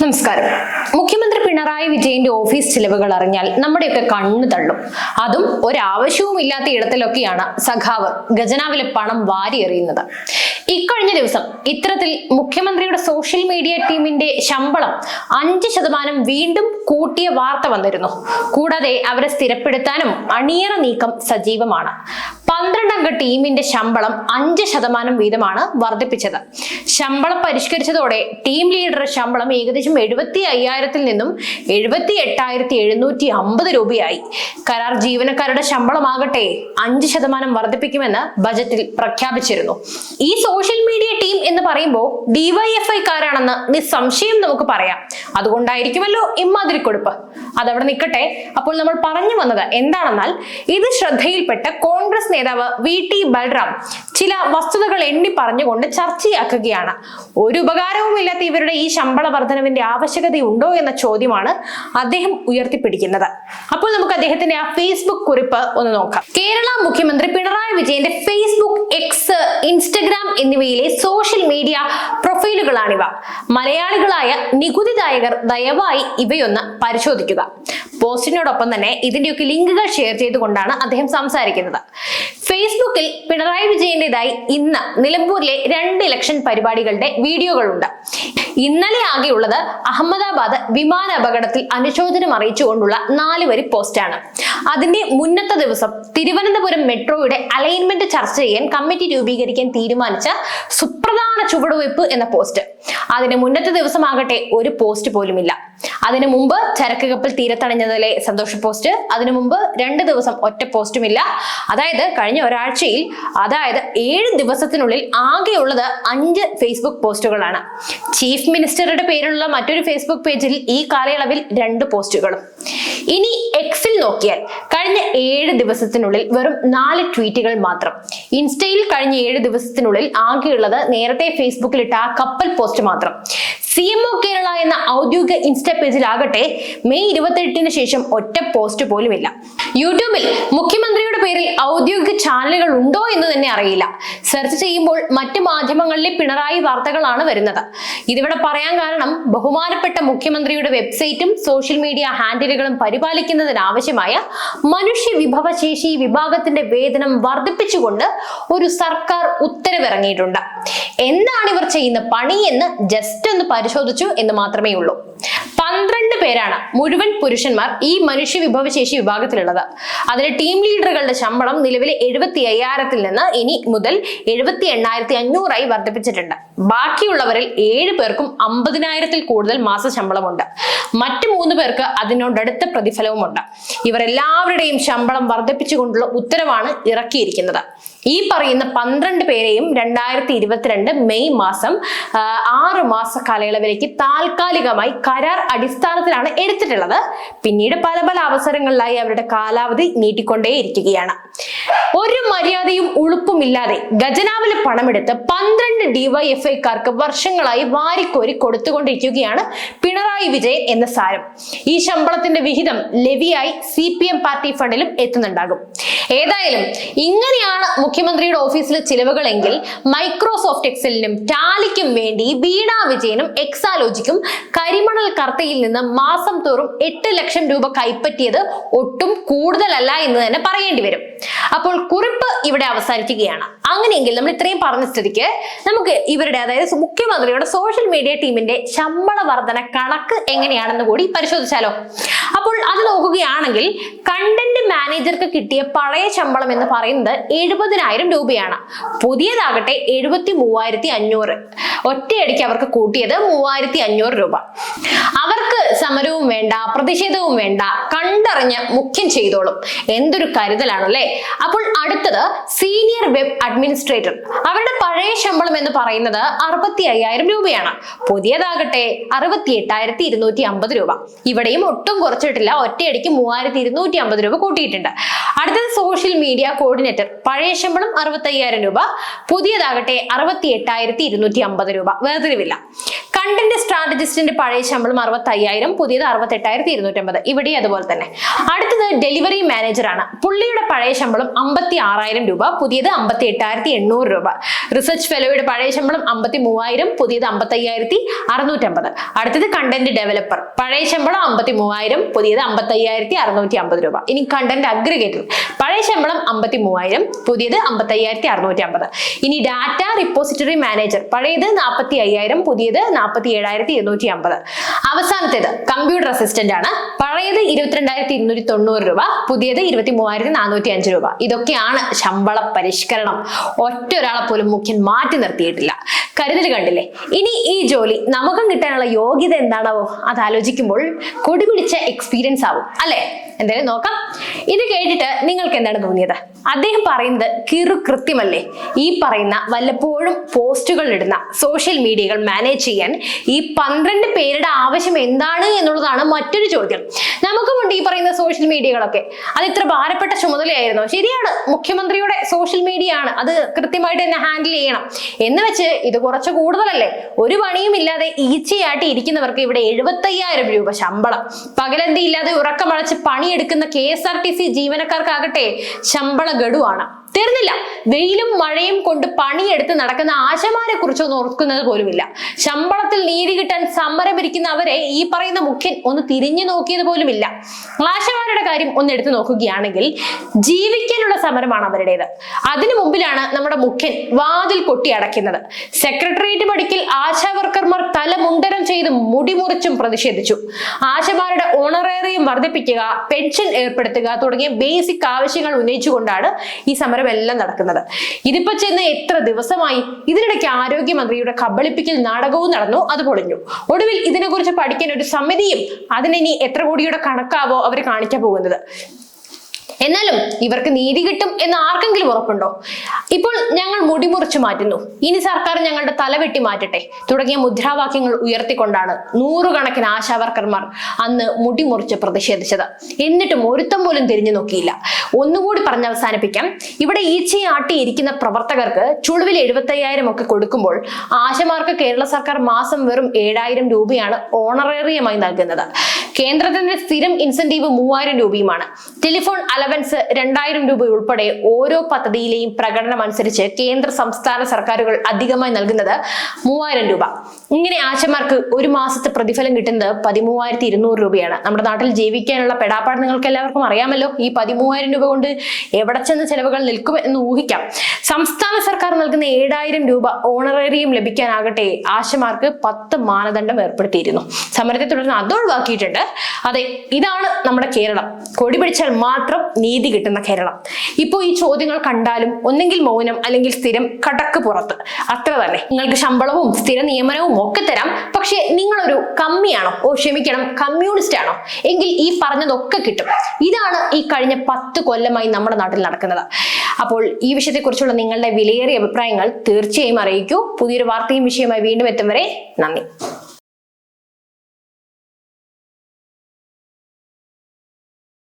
നമസ്കാരം. മുഖ്യമന്ത്രി പിണറായി വിജയന്റെ ഓഫീസ് ചിലവുകൾ അറിഞ്ഞാൽ നമ്മുടെയൊക്കെ കണ്ണു തള്ളും. അതും ഒരാവശ്യവും ഇല്ലാത്ത ഇടത്തിലൊക്കെയാണ് സഖാവ് ഖജനാവിലെ പണം വാരിയെറിയുന്നത് ഇക്കഴിഞ്ഞ ദിവസം ഇത്തരത്തിൽ മുഖ്യമന്ത്രിയുടെ സോഷ്യൽ മീഡിയ ടീമിന്റെ ശമ്പളം അഞ്ച് ശതമാനം വീണ്ടും കൂട്ടിയ വാർത്ത വന്നിരുന്നു. കൂടാതെ അവരെ സ്ഥിരപ്പെടുത്താനും അണിയറ നീക്കം സജീവമാണ്. പന്ത്രണ്ടംഗ ടീമിന്റെ ശമ്പളം അഞ്ച് ശതമാനം വീതമാണ് വർദ്ധിപ്പിച്ചത്. ശമ്പളം പരിഷ്കരിച്ചതോടെ ടീം ലീഡറുടെ ശമ്പളം ഏകദേശം എഴുപത്തി അയ്യായിരത്തിൽ നിന്നും എഴുപത്തി എട്ടായിരത്തി എഴുന്നൂറ്റി അമ്പത് രൂപയായി. കരാർ ജീവനക്കാരുടെ ശമ്പളമാകട്ടെ അഞ്ച് ശതമാനം വർദ്ധിപ്പിക്കുമെന്ന് ബജറ്റിൽ പ്രഖ്യാപിച്ചിരുന്നു. ഈ സോഷ്യൽ മീഡിയ ടീം എന്ന് പറയുമ്പോൾ ഡിവൈഎഫ്ഐ കാരാണെന്ന് നിസ്സംശയം നമുക്ക് പറയാം. അതുകൊണ്ടായിരിക്കുമല്ലോ ഇമ്മാതിരി കൊടുപ്പ്. അതവിടെ നിൽക്കട്ടെ. അപ്പോൾ നമ്മൾ പറഞ്ഞു വന്നത് എന്താണെന്നാൽ ഇത് ശ്രദ്ധയിൽപ്പെട്ട കോൺഗ്രസ് നേതാവ് വി ടി ബൽറാം ചില വസ്തുതകൾ എണ്ണി പറഞ്ഞുകൊണ്ട് ചർച്ചയാക്കുകയാണ്. ഒരു ഉപകാരവുമില്ലാത്ത ഇവരുടെ ഈ ശമ്പള വർധനവിന്റെ ആവശ്യകതയുണ്ടോ എന്ന ചോദ്യമാണ് അദ്ദേഹം ഉയർത്തിപ്പിടിക്കുന്നത്. അപ്പോൾ നമുക്ക് അദ്ദേഹത്തിന്റെ ആ ഫേസ്ബുക്ക് കുറിപ്പ് ഒന്ന് നോക്കാം. കേരള മുഖ്യമന്ത്രി പിണറായി വിജയന്റെ ഫേസ്ബുക്ക് എക്സ് ഇൻസ്റ്റഗ്രാം എന്നിവയിലെ സോഷ്യൽ മീഡിയ പ്രൊഫൈലുകളാണിവ. മലയാളികളായ നികുതിദായകർ ദയവായി ഇവയൊന്ന് പരിശോധിക്കുക. പോസ്റ്റിനോടൊപ്പം തന്നെ ഇതിന്റെയൊക്കെ ലിങ്കുകൾ ഷെയർ ചെയ്തുകൊണ്ടാണ് അദ്ദേഹം സംസാരിക്കുന്നത്. ഫേസ്ബുക്കിൽ പിണറായി വിജയന്റേതായി ഇന്ന് നിലമ്പൂരിലെ രണ്ട് ഇലക്ഷൻ പരിപാടികളുടെ വീഡിയോകളുണ്ട്. ഇന്നലെ ആകെയുള്ളത് അഹമ്മദാബാദ് വിമാന അപകടത്തിൽ അനുശോചനം അറിയിച്ചുകൊണ്ടുള്ള നാല് വരി പോസ്റ്റാണ്. അതിന്റെ മുന്നത്തെ ദിവസം തിരുവനന്തപുരം മെട്രോയുടെ അലൈൻമെന്റ് ചർച്ച ചെയ്യാൻ കമ്മിറ്റി രൂപീകരിക്കാൻ തീരുമാനിച്ച സുപ്രധാന ചുവടുവയ്പ് എന്ന പോസ്റ്റ്. അതിന് മുന്നത്തെ ദിവസമാകട്ടെ ഒരു പോസ്റ്റ് പോലുമില്ല. അതിനു മുമ്പ് ചരക്ക് കപ്പൽ തീരത്തണഞ്ഞതിലെ സന്തോഷ പോസ്റ്റ് അതിനു മുമ്പ് രണ്ട് ദിവസം ഒറ്റ പോസ്റ്റുമില്ല. അതായത് കഴിഞ്ഞ ഒരാഴ്ചയിൽ അതായത് ഏഴ് ദിവസത്തിനുള്ളിൽ ആകെയുള്ളത് അഞ്ച് ഫേസ്ബുക്ക് പോസ്റ്റുകളാണ്. ചീഫ് മിനിസ്റ്ററുടെ പേരിലുള്ള മറ്റൊരു ഫേസ്ബുക്ക് പേജിൽ ഈ കാലയളവിൽ രണ്ട് പോസ്റ്റുകളും. ഇനി എക്സിൽ നോക്കിയാൽ കഴിഞ്ഞ ഏഴ് ദിവസത്തിനുള്ളിൽ വെറും നാല് ട്വീറ്റുകൾ മാത്രം. ഇൻസ്റ്റയിൽ കഴിഞ്ഞ ഏഴ് ദിവസത്തിനുള്ളിൽ ആകെയുള്ളത് നേരത്തെ ഫേസ്ബുക്കിൽ ഇട്ട ആ കപ്പൽ പോസ്റ്റ് മാത്രം. സി എം ഒ കേരള എന്ന ഔദ്യോഗിക ഇൻസ്റ്റ പേജിലാകട്ടെ മെയ് ഇരുപത്തെട്ടിന് ശേഷം ഒറ്റ പോസ്റ്റ് പോലുമില്ല. യൂട്യൂബിൽ മുഖ്യമന്ത്രിയുടെ പേരിൽ ഔദ്യോഗിക ചാനലുകൾ ഉണ്ടോ എന്ന് തന്നെ അറിയില്ല. സെർച്ച് ചെയ്യുമ്പോൾ മറ്റു മാധ്യമങ്ങളിലെ പിണറായി വാർത്തകളാണ് വരുന്നത്. ഇതിവിടെ പറയാൻ കാരണം ബഹുമാനപ്പെട്ട മുഖ്യമന്ത്രിയുടെ വെബ്സൈറ്റും സോഷ്യൽ മീഡിയ ഹാൻഡിലുകളും പരിപാലിക്കുന്നതിനാവശ്യമായ മനുഷ്യ വിഭവശേഷി വിഭാഗത്തിന്റെ വേതനം വർദ്ധിപ്പിച്ചുകൊണ്ട് ഒരു സർക്കാർ ഉത്തരവിറങ്ങിയിട്ടുണ്ട്. എന്താണ് ഇവർ ചെയ്യുന്ന പണി എന്ന് ജസ്റ്റ് ഒന്ന് പരിശോധിച്ചു എന്ന് മാത്രമേ ഉള്ളൂ. പന്ത്രണ്ട് പേരാണ് മുഴുവൻ പുരുഷന്മാർ ഈ മനുഷ്യ വിഭവശേഷി വിഭാഗത്തിലുള്ളത്. അതിലെ ടീം ലീഡറുകളുടെ ശമ്പളം നിലവിലെ എഴുപത്തി അയ്യായിരത്തിൽ നിന്ന് ഇനി മുതൽ എഴുപത്തി എണ്ണായിരത്തി അഞ്ഞൂറായി വർദ്ധിപ്പിച്ചിട്ടുണ്ട്. ബാക്കിയുള്ളവരിൽ ഏഴ് പേർക്കും അമ്പതിനായിരത്തിൽ കൂടുതൽ മാസ ശമ്പളമുണ്ട്. മറ്റു മൂന്ന് പേർക്ക് അതിനോടടുത്ത പ്രതിഫലവുമുണ്ട്. ഇവർ എല്ലാവരുടെയും ശമ്പളം വർദ്ധിപ്പിച്ചുകൊണ്ടുള്ള ഉത്തരവാണ് ഇറക്കിയിരിക്കുന്നത്. ഈ പറയുന്ന പന്ത്രണ്ട് പേരെയും രണ്ടായിരത്തി ഇരുപത്തിരണ്ട് മെയ് മാസം ആറ് മാസ കാലയളവിലേക്ക് താൽക്കാലികമായി കരാർ അടിസ്ഥാനത്തിലാണ് എടുത്തിട്ടുള്ളത്. പിന്നീട് പല പല അവസരങ്ങളിലായി അവരുടെ കാലാവധി നീട്ടിക്കൊണ്ടേയിരിക്കുകയാണ്. ഒരു മര്യാദയും ഉളുപ്പുമില്ലാതെ ഖജനാവിലെ പണമെടുത്ത് പന്ത്രണ്ട് ഡിവൈഎഫ്ഐക്കാർക്ക് വർഷങ്ങളായി വാരിക്കോരി കൊടുത്തുകൊണ്ടിരിക്കുകയാണ് പിണറായി വിജയൻ എന്ന സാരം. ഈ ശമ്പളത്തിന്റെ വിഹിതം ലെവിയായി സി പാർട്ടി ഫണ്ടിലും എത്തുന്നുണ്ടാകും. ഏതായാലും ഇങ്ങനെയാണ് മുഖ്യമന്ത്രിയുടെ ഓഫീസിലെ ചിലവുകളെങ്കിൽ മൈക്രോസോഫ്റ്റ് എക്സലിനും ടാലിക്കും വേണ്ടി വീണ വിജയനും എക്സാലോജിക്കും കരിമണൽ കർത്തയിൽ നിന്ന് മാസം തോറും എട്ട് ലക്ഷം രൂപ കൈപ്പറ്റിയത് ഒട്ടും കൂടുതലല്ല എന്ന് തന്നെ പറയേണ്ടി വരും. അപ്പോൾ കുറിപ്പ് ഇവിടെ അവസാനിക്കുകയാണ്. അങ്ങനെയെങ്കിൽ നമ്മൾ ഇത്രയും പറഞ്ഞ സ്ഥിതിക്ക് നമുക്ക് ഇവരുടെ അതായത് മുഖ്യമന്ത്രിയുടെ സോഷ്യൽ മീഡിയ ടീമിന്റെ ശമ്പള വർധന കണക്ക് എങ്ങനെയാണെന്ന് കൂടി പരിശോധിച്ചാലോ? അപ്പോൾ അത് നോക്കുകയാണെങ്കിൽ കണ്ടന്റ് മാനേജർക്ക് കിട്ടിയ പഴയ ശമ്പളം എന്ന് പറയുന്നത് എഴുപതിനായിരം രൂപയാണ്. പുതിയതാകട്ടെ എഴുപത്തി മൂവായിരത്തി അഞ്ഞൂറ് ഒറ്റയടിക്ക് അവർക്ക് കൂട്ടിയത് മൂവായിരത്തി അഞ്ഞൂറ് രൂപ. അവർക്ക് സമരവും വേണ്ട പ്രതിഷേധവും വേണ്ട കണ്ടറിഞ്ഞ് മുഖ്യം ചെയ്തോളും. എന്തൊരു കരുതലാണല്ലേ? അപ്പോൾ അടുത്തത് സീനിയർ വെബ് അഡ്മിനിസ്ട്രേറ്റർ അവരുടെ പഴയ ശമ്പളം എന്ന് പറയുന്നത് അറുപത്തി അയ്യായിരം രൂപയാണ്. പുതിയതാകട്ടെ അറുപത്തി എട്ടായിരത്തി ഇരുന്നൂറ്റി അമ്പത് രൂപ. ഇവിടെയും ഒട്ടും കുറച്ചിട്ടില്ല. ഒറ്റയടിക്ക് മൂവായിരത്തി ഇരുന്നൂറ്റി അമ്പത് രൂപ കൂട്ടിയിട്ടുണ്ട്. അടുത്തത് സോഷ്യൽ മീഡിയ കോർഡിനേറ്റർ പഴയ ശമ്പളം അറുപത്തി അയ്യായിരം രൂപ. പുതിയതാകട്ടെ അറുപത്തി എട്ടായിരത്തി ഇരുന്നൂറ്റി അമ്പത് രൂപ. വേർതിരിവില്ല. കണ്ടന്റ് സ്ട്രാറ്റജിസ്റ്റിന്റെ പഴയ ശമ്പളം അറുപത്തി അയ്യായിരം പുതിയത് അറുപത്തെട്ടായിരത്തി ഇരുന്നൂറ്റമ്പത് ഇവിടെ അതുപോലെ തന്നെ. അടുത്തത് ഡെലിവറി മാനേജറാണ് പുള്ളിയുടെ പഴയ ശമ്പളം അമ്പത്തി ആറായിരം രൂപ പുതിയത് അമ്പത്തി എട്ടായിരത്തി എണ്ണൂറ് രൂപ. റിസർച്ച് ഫെലോയുടെ പഴയ ശമ്പളം അമ്പത്തി മൂവായിരം പുതിയത് അമ്പത്തി അമ്പത്തയ്യായിരത്തി അറുന്നൂറ്റമ്പത് അടുത്തത് കണ്ടന്റ് ഡെവലപ്പർ പഴയ ശമ്പളം അമ്പത്തി മൂവായിരം പുതിയത് അമ്പത്തി അയ്യായിരത്തി അറുന്നൂറ്റി അമ്പത് രൂപ. ഇനി കണ്ടന്റ് അഗ്രിഗേറ്റർ പഴയ ശമ്പളം അമ്പത്തി മൂവായിരം പുതിയത് അമ്പത്തി അയ്യായിരത്തി അറുന്നൂറ്റി അമ്പത് ഇനി ഡാറ്റ റിപ്പോസിറ്ററി മാനേജർ പഴയത് നാൽപ്പത്തി അയ്യായിരം പുതിയത് നാൽപ്പത്തി ഏഴായിരത്തി ഇരുന്നൂറ്റി അമ്പത് അവസാനത്തേത് കമ്പ്യൂട്ടർ അസിസ്റ്റന്റ് ആണ്. പഴയത് ഇരുപത്തിരണ്ടായിരത്തി ഇരുന്നൂറ്റി തൊണ്ണൂറ് രൂപ പുതിയത് ഇരുപത്തി മൂവായിരത്തി നാനൂറ്റി അഞ്ച് രൂപ. ഇതൊക്കെയാണ് ശമ്പള പരിഷ്കരണം. ഒറ്റ ഒരാളെ പോലും മുഖ്യൻ മാറ്റി നിർത്തിയിട്ടില്ല. കരുതൽ കണ്ടില്ലേ? ഇനി ഈ ജോലി നമുക്കും കിട്ടാനുള്ള യോഗ്യത എന്താണാവോ? അത് ആലോചിക്കുമ്പോൾ കൊടിപിടിച്ച എക്സ്പീരിയൻസ് ആവും. അല്ലെ? എന്തായാലും നോക്കാം. ഇത് കേട്ടിട്ട് നിങ്ങൾക്ക് എന്താണ് തോന്നിയത്? അദ്ദേഹം പറയുന്നത് കിറു കൃത്യമല്ലേ? ഈ പറയുന്ന വല്ലപ്പോഴും പോസ്റ്റുകൾ ഇടുന്ന സോഷ്യൽ മീഡിയകൾ മാനേജ് ചെയ്യാൻ ഈ പന്ത്രണ്ട് പേരുടെ ആവശ്യം എന്താണ് എന്നുള്ളതാണ് മറ്റൊരു ചോദ്യം. നമുക്കുമുണ്ട് ഈ പറയുന്ന സോഷ്യൽ മീഡിയകളൊക്കെ അത് ഇത്ര ഭാരപ്പെട്ട ചുമതലയായിരുന്നു. ശരിയാണ്. മുഖ്യമന്ത്രിയുടെ സോഷ്യൽ മീഡിയ ആണ്. അത് കൃത്യമായിട്ട് തന്നെ ഹാൻഡിൽ ചെയ്യണം. എന്ന് വെച്ച് ഇത് കുറച്ച് കൂടുതലല്ലേ? ഒരു പണിയും ഇല്ലാതെ ഈച്ചയാട്ടി ഇരിക്കുന്നവർക്ക് ഇവിടെ എഴുപത്തയ്യായിരം രൂപ ശമ്പളം. പകലന്തി ഇല്ലാതെ ഉറക്കമടച്ച് പണിയെടുക്കുന്ന K S R T C ജീവനക്കാർക്കാകട്ടെ ശമ്പള ഗഡുവാണ്. തീർന്നില്ല. വെയിലും മഴയും കൊണ്ട് പണിയെടുത്ത് നടക്കുന്ന ആശമാരെ കുറിച്ചൊന്നും ഓർക്കുന്നത് പോലുമില്ല. ശമ്പളത്തിൽ നീതി കിട്ടാൻ സമരമിരിക്കുന്ന അവരെ ഈ പറയുന്ന മുഖ്യൻ ഒന്ന് തിരിഞ്ഞു നോക്കിയത് പോലുമില്ല. ആശമാരുടെ കാര്യം ഒന്ന് എടുത്തു നോക്കുകയാണെങ്കിൽ ജീവിക്കാനുള്ള സമരമാണ് അവരുടേത്. അതിനു മുമ്പിലാണ് നമ്മുടെ മുഖ്യൻ വാതിൽ കൊട്ടി അടയ്ക്കുന്നത്. സെക്രട്ടേറിയറ്റ് പടിക്കൽ ആശാവർക്കർമാർ തല മുണ്ടനം ചെയ്ത് മുടിമുറിച്ചും പ്രതിഷേധിച്ചു. ആശമാരുടെ ഓണറേറിയം വർദ്ധിപ്പിക്കുക പെൻഷൻ ഏർപ്പെടുത്തുക തുടങ്ങിയ ബേസിക് ആവശ്യങ്ങൾ ഉന്നയിച്ചുകൊണ്ടാണ് ഈ സമരം എല്ലാം നടക്കുന്നത്. ഇതിപ്പോ ചെന്ന് എത്ര ദിവസമായി ഇതിനിടയ്ക്ക് ആരോഗ്യമന്ത്രിയുടെ കബളിപ്പിക്കൽ നാടകവും നടന്നു അത് പൊളിഞ്ഞു. ഒടുവിൽ ഇതിനെക്കുറിച്ച് പഠിക്കാൻ ഒരു സമിതിയും അതിനി എത്ര കോടിയുടെ കണക്കാവോ അവർ കാണിക്കാൻ പോകുന്നത്. എന്നാലും ഇവർക്ക് നീതി കിട്ടും എന്ന് ആർക്കെങ്കിലും ഉറപ്പുണ്ടോ? ഇപ്പോൾ ഞങ്ങൾ മുടിമുറിച്ചു മാറ്റുന്നു. ഇനി സർക്കാർ ഞങ്ങളുടെ തല വെട്ടി മാറ്റട്ടെ. തുടങ്ങിയ മുദ്രാവാക്യങ്ങൾ ഉയർത്തിക്കൊണ്ടാണ് നൂറുകണക്കിന് ആശാവർക്കർമാർ അന്ന് മുടിമുറിച്ച് പ്രതിഷേധിച്ചത്. എന്നിട്ടും ഒരുത്തം പോലും തിരിഞ്ഞു നോക്കിയില്ല. ഒന്നുകൂടി പറഞ്ഞ് അവസാനിപ്പിക്കാം ഇവിടെ ഈച്ചയാട്ടി ഇരിക്കുന്ന പ്രവർത്തകർക്ക് ചുളുവിൽ എഴുപത്തയ്യായിരം ഒക്കെ കൊടുക്കുമ്പോൾ ആശമാർക്ക് കേരള സർക്കാർ മാസം വെറും ഏഴായിരം രൂപയാണ് ഓണറേറിയമായി നൽകുന്നത്. കേന്ദ്രത്തിന്റെ സ്ഥിരം ഇൻസെന്റീവ് മൂവായിരം രൂപയുമാണ്. ടെലിഫോൺ അലവൻസ് രണ്ടായിരം രൂപ ഉൾപ്പെടെ ഓരോ പദ്ധതിയിലെയും പ്രകടനം അനുസരിച്ച് കേന്ദ്ര സംസ്ഥാന സർക്കാരുകൾ അധികമായി നൽകുന്നത് മൂവായിരം രൂപ. ഇങ്ങനെ ആശമാർക്ക് ഒരു മാസത്തെ പ്രതിഫലം കിട്ടുന്നത് പതിമൂവായിരത്തി ഇരുന്നൂറ് രൂപയാണ്. നമ്മുടെ നാട്ടിൽ ജീവിക്കാനുള്ള പെടാപ്പാട് നിങ്ങൾക്ക് എല്ലാവർക്കും അറിയാമല്ലോ. ഈ പതിമൂവായിരം രൂപ കൊണ്ട് എവിടെ ചെന്ന് ചെലവുകൾ നിൽക്കും എന്ന് ഊഹിക്കാം. സംസ്ഥാന സർക്കാർ നൽകുന്ന ഏഴായിരം രൂപ ഓണറേറിയം ലഭിക്കാനാകട്ടെ ആശമാർക്ക് പത്ത് മാനദണ്ഡം ഏർപ്പെടുത്തിയിരുന്നു. സമരത്തെ തുടർന്ന് അത് ഒഴിവാക്കിയിട്ടുണ്ട്. അതെ ഇതാണ് നമ്മുടെ കേരളം. കൊടി പിടിച്ചാൽ മാത്രം നീതി കിട്ടുന്ന കേരളം. ഇപ്പോൾ ഈ ചോദ്യങ്ങൾ കണ്ടാലും ഒന്നെങ്കിൽ മൗനം അല്ലെങ്കിൽ സ്ഥിരം കടക്ക് പുറത്ത്. അത്ര തന്നെ. നിങ്ങൾക്ക് ശമ്പളവും സ്ഥിര നിയമനവും ഒക്കെ തരാം. പക്ഷേ നിങ്ങളൊരു കമ്മിയാണോ? ഓ ക്ഷമിക്കണം. കമ്മ്യൂണിസ്റ്റ് ആണോ? എങ്കിൽ ഈ പറഞ്ഞതൊക്കെ കിട്ടും. ഇതാണ് ഈ കഴിഞ്ഞ പത്ത് കൊല്ലമായി നമ്മുടെ നാട്ടിൽ നടക്കുന്നത്. അപ്പോൾ ഈ വിഷയത്തെക്കുറിച്ചുള്ള നിങ്ങളുടെ വിലയേറിയ അഭിപ്രായങ്ങൾ തീർച്ചയായും അറിയിക്കൂ. പുതിയൊരു വാർത്തയും വിഷയമായി വീണ്ടും എത്തും വരെ നന്ദി.